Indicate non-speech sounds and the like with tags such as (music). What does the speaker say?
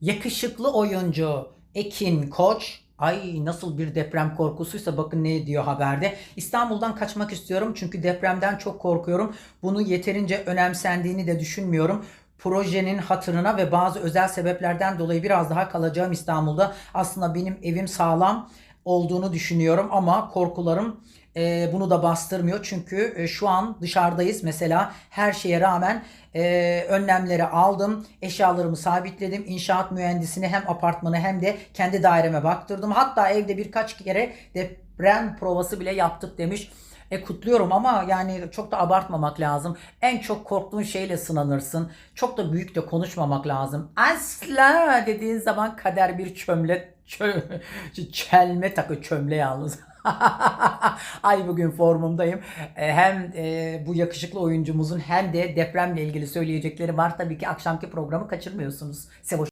Yakışıklı oyuncu Ekin Koç Ay nasıl bir deprem korkusuysa bakın ne diyor haberde. İstanbul'dan kaçmak istiyorum çünkü depremden çok korkuyorum. Bunu yeterince önemsendiğini de düşünmüyorum. Projenin hatırına ve bazı özel sebeplerden dolayı biraz daha kalacağım İstanbul'da. Aslında benim evim sağlam olduğunu düşünüyorum ama korkularım e, bunu da bastırmıyor. Çünkü e, şu an dışarıdayız mesela her şeye rağmen e, önlemleri aldım. Eşyalarımı sabitledim. İnşaat mühendisini hem apartmanı hem de kendi daireme baktırdım. Hatta evde birkaç kere deprem provası bile yaptık demiş. E kutluyorum ama yani çok da abartmamak lazım. En çok korktuğun şeyle sınanırsın. Çok da büyük de konuşmamak lazım. Asla dediğin zaman kader bir çömle çö, (laughs) çelme takı çömle yalnız. (laughs) Ay bugün formumdayım. E, Hem e, bu yakışıklı oyuncumuzun hem de depremle ilgili söyleyecekleri var. Tabii ki akşamki programı kaçırmıyorsunuz. Sevoş